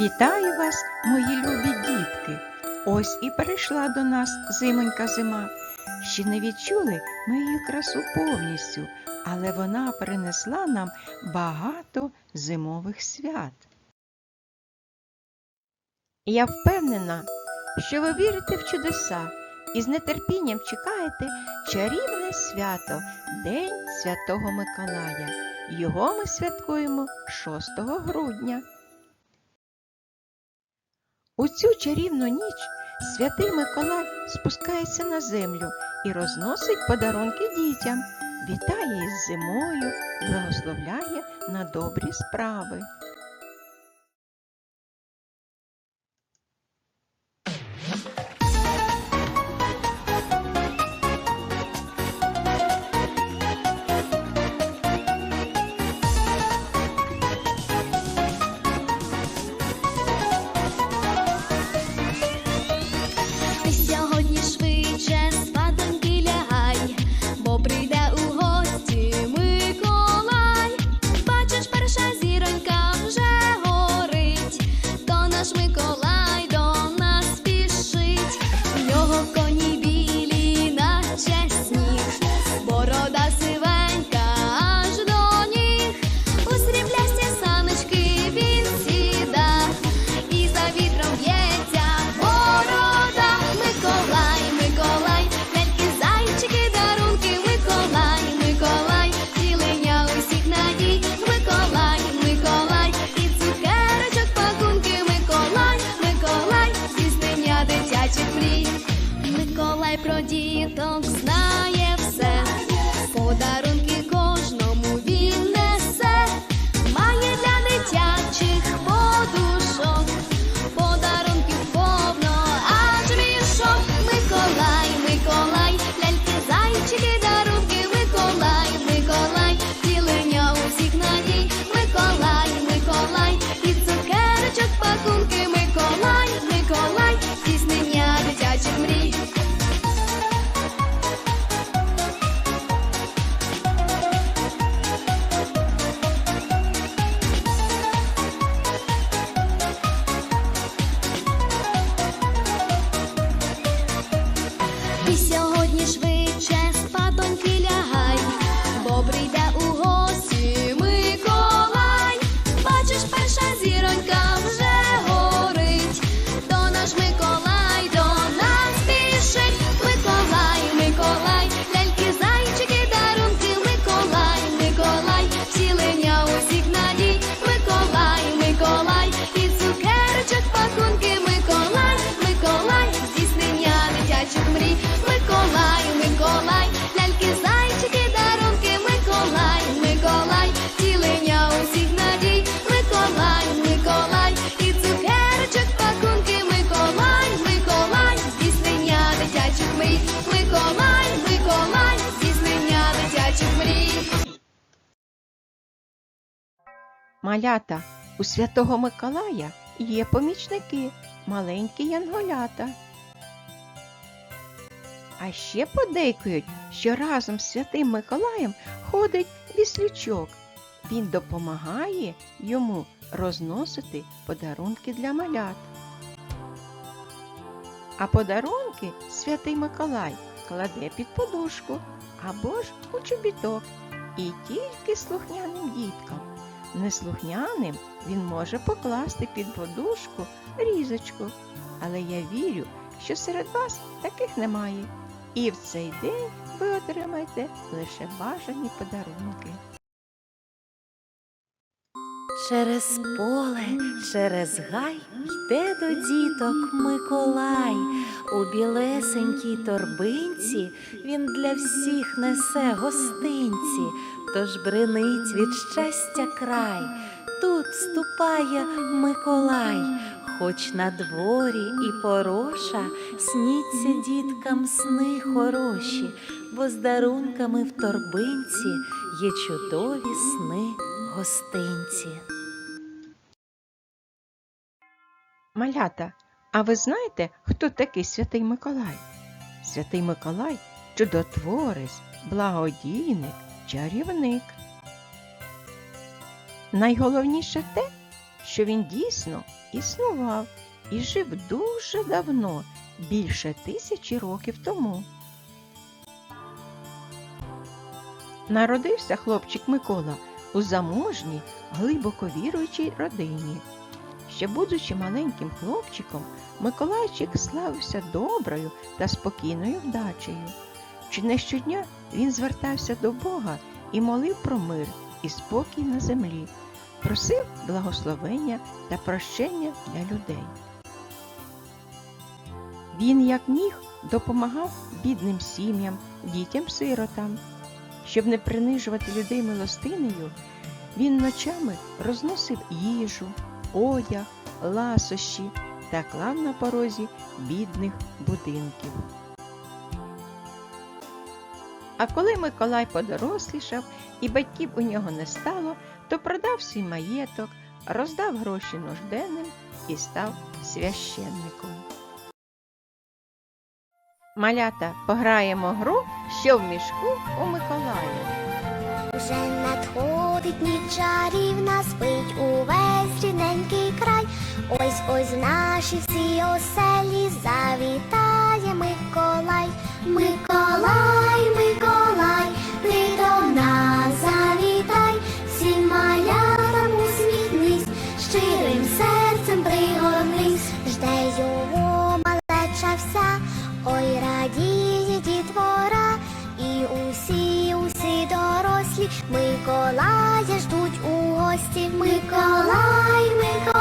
Вітаю вас, мої любі дітки! Ось і прийшла до нас зимонька зима. Ще не відчули ми її красу повністю, але вона принесла нам багато зимових свят. Я впевнена, що ви вірите в чудеса і з нетерпінням чекаєте чарівне свято День Святого Миколая. Його ми святкуємо 6 грудня. У цю чарівну ніч святий Миколай спускається на землю і розносить подарунки дітям, вітає із зимою, благословляє на добрі справи. Малята, у святого Миколая є помічники, маленькі янголята. А ще подейкують, що разом з святим Миколаєм ходить віслючок. Він допомагає йому розносити подарунки для малят. А подарунки святий Миколай кладе під подушку або ж у чобіток і тільки слухняним діткам. Неслухняним він може покласти під подушку різочку, але я вірю, що серед вас таких немає. І в цей день ви отримаєте лише бажані подарунки. Через поле, через гай йде до діток Миколай. У білесенькій торбинці він для всіх несе гостинці, тож бренить від щастя край. Тут ступає Миколай, хоч на дворі і пороша, сніться діткам сни хороші, бо з дарунками в торбинці є чудові сни гостинці. Малята, а ви знаєте, хто такий святий Миколай? Святий Миколай чудотворець, благодійник, чарівник. Найголовніше те, що він дійсно існував і жив дуже давно, більше тисячі років тому. Народився хлопчик Микола у заможній, глибоко віруючій родині. Ще будучи маленьким хлопчиком, Миколайчик славився доброю та спокійною вдачею. Чи не щодня він звертався до Бога і молив про мир і спокій на землі, просив благословення та прощення для людей. Він, як міг, допомагав бідним сім'ям, дітям-сиротам. Щоб не принижувати людей милостинею, він ночами розносив їжу, одяг, ласощі та клав на порозі бідних будинків. А коли Миколай подорослішав і батьків у нього не стало, то продав свій маєток, роздав гроші нужденним і став священником. Малята, пограємо гру, що в мішку у Миколая. Вже надходить ніч чарівна, спить увесь рідненький край. Ось ось наші всі оселі завітає Миколай. Миколай, Миколай, Миколая ждуть у гості, Миколай, Миколай.